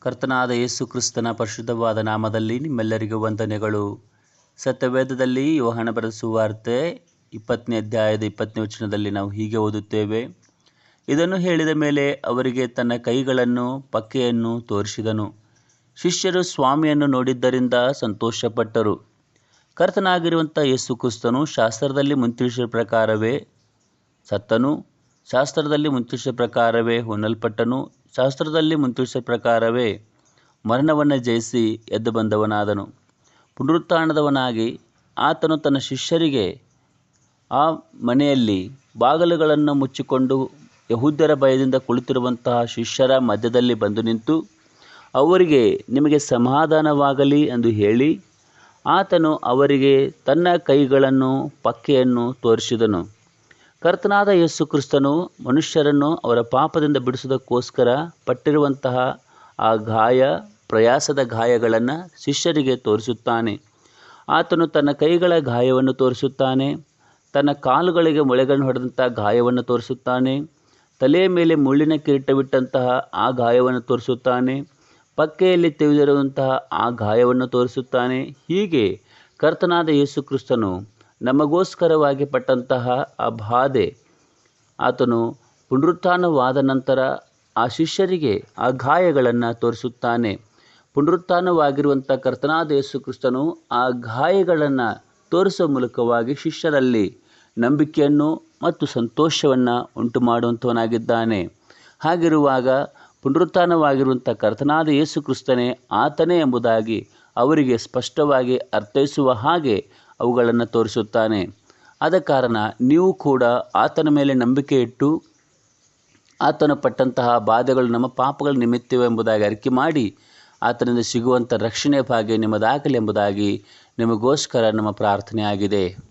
ಕರ್ತನಾದ ಯೇಸು ಕ್ರಿಸ್ತನ ಪರಿಶುದ್ಧವಾದ ನಾಮದಲ್ಲಿ ನಿಮ್ಮೆಲ್ಲರಿಗೂ ವಂದನೆಗಳು. ಸತ್ಯವೇದದಲ್ಲಿ ಯೋಹಣ ಬರೆಸುವಾರ್ತೆ ಇಪ್ಪತ್ತನೇ ಅಧ್ಯಾಯದ ಇಪ್ಪತ್ತನೇ ವಚನದಲ್ಲಿ ನಾವು ಹೀಗೆ ಓದುತ್ತೇವೆ. ಇದನ್ನು ಹೇಳಿದ ಮೇಲೆ ಅವರಿಗೆ ತನ್ನ ಕೈಗಳನ್ನು, ಪಕ್ಕೆಯನ್ನು ತೋರಿಸಿದನು. ಶಿಷ್ಯರು ಸ್ವಾಮಿಯನ್ನು ನೋಡಿದ್ದರಿಂದ ಸಂತೋಷಪಟ್ಟರು. ಕರ್ತನಾಗಿರುವಂಥ ಯೇಸು ಕ್ರಿಸ್ತನು ಶಾಸ್ತ್ರದಲ್ಲಿ ಮುಂತಿಳಿಸಿದ ಪ್ರಕಾರವೇ ಸತ್ತನು, ಶಾಸ್ತ್ರದಲ್ಲಿ ಮುಂತಿಳಿಸಿದ ಪ್ರಕಾರವೇ ಹೊನ್ನಲ್ಪಟ್ಟನು, ಶಾಸ್ತ್ರದಲ್ಲಿ ಮುಂತಿಳಿಸಿದ ಪ್ರಕಾರವೇ ಮರಣವನ್ನು ಜಯಿಸಿ ಎದ್ದು ಬಂದವನಾದನು. ಪುನರುತ್ಥಾನದವನಾಗಿ ಆತನು ತನ್ನ ಶಿಷ್ಯರಿಗೆ ಆ ಮನೆಯಲ್ಲಿ ಬಾಗಿಲುಗಳನ್ನು ಮುಚ್ಚಿಕೊಂಡು ಯಹೂದ್ಯರ ಭಯದಿಂದ ಕುಳಿತಿರುವಂತಹ ಶಿಷ್ಯರ ಮಧ್ಯದಲ್ಲಿ ಬಂದು ನಿಂತು, ಅವರಿಗೆ ನಿಮಗೆ ಸಮಾಧಾನವಾಗಲಿ ಎಂದು ಹೇಳಿ ಆತನು ಅವರಿಗೆ ತನ್ನ ಕೈಗಳನ್ನು, ಪಕ್ಕೆಯನ್ನು ತೋರಿಸಿದನು. ಕರ್ತನಾದ ಯೇಸು ಕ್ರಿಸ್ತನು ಮನುಷ್ಯರನ್ನು ಅವರ ಪಾಪದಿಂದ ಬಿಡಿಸುವುದಕ್ಕೋಸ್ಕರ ಪಟ್ಟಿರುವಂತಹ ಆ ಗಾಯ, ಪ್ರಯಾಸದ ಗಾಯಗಳನ್ನು ಶಿಷ್ಯರಿಗೆ ತೋರಿಸುತ್ತಾನೆ. ಆತನು ತನ್ನ ಕೈಗಳ ಗಾಯವನ್ನು ತೋರಿಸುತ್ತಾನೆ, ತನ್ನ ಕಾಲುಗಳಿಗೆ ಮೊಳೆಗಳನ್ನು ಹೊಡೆದಂತಹ ಗಾಯವನ್ನು ತೋರಿಸುತ್ತಾನೆ, ತಲೆಯ ಮೇಲೆ ಮುಳ್ಳಿನ ಕಿರೀಟವಿಟ್ಟಂತಹ ಆ ಗಾಯವನ್ನು ತೋರಿಸುತ್ತಾನೆ ಪಕ್ಕೆಯಲ್ಲಿ ತೆಗೆದಿರುವಂತಹ ಆ ಗಾಯವನ್ನು ತೋರಿಸುತ್ತಾನೆ. ಹೀಗೆ ಕರ್ತನಾದ ಯೇಸು ಕ್ರಿಸ್ತನು ನಮಗೋಸ್ಕರವಾಗಿ ಪಟ್ಟಂತಹ ಆ ಬಾಧೆ ಆತನು ಪುನರುತ್ಥಾನವಾದ ನಂತರ ಆ ಶಿಷ್ಯರಿಗೆ ಆ ಗಾಯಗಳನ್ನು ತೋರಿಸುತ್ತಾನೆ. ಪುನರುತ್ಥಾನವಾಗಿರುವಂಥ ಕರ್ತನಾದ ಯೇಸು ಕ್ರಿಸ್ತನು ಆ ಗಾಯಗಳನ್ನು ತೋರಿಸುವ ಮೂಲಕವಾಗಿ ಶಿಷ್ಯರಲ್ಲಿ ನಂಬಿಕೆಯನ್ನು ಮತ್ತು ಸಂತೋಷವನ್ನು ಉಂಟು ಮಾಡುವಂಥವನಾಗಿದ್ದಾನೆ ಹಾಗಿರುವಾಗ ಪುನರುತ್ಥಾನವಾಗಿರುವಂಥ ಕರ್ತನಾದ ಯೇಸು ಕ್ರಿಸ್ತನೇ ಆತನೇ ಎಂಬುದಾಗಿ ಅವರಿಗೆ ಸ್ಪಷ್ಟವಾಗಿ ಅರ್ಥೈಸುವ ಹಾಗೆ ಅವುಗಳನ್ನು ತೋರಿಸುತ್ತಾನೆ. ಆದ ಕಾರಣ ನೀವು ಕೂಡ ಆತನ ಮೇಲೆ ನಂಬಿಕೆ ಇಟ್ಟು ಆತನು ಪಟ್ಟಂತಹ ಬಾಧೆಗಳು ನಮ್ಮ ಪಾಪಗಳ ನಿಮಿತ್ತವೆಂಬುದಾಗಿ ಅರಿಕೆ ಮಾಡಿ ಆತನಿಂದ ಸಿಗುವಂಥ ರಕ್ಷಣೆ ಭಾಗ್ಯ ನಿಮ್ಮದಾಗಲಿ ಎಂಬುದಾಗಿ ನಿಮಗೋಸ್ಕರ ನಮ್ಮ ಪ್ರಾರ್ಥನೆ ಆಗಿದೆ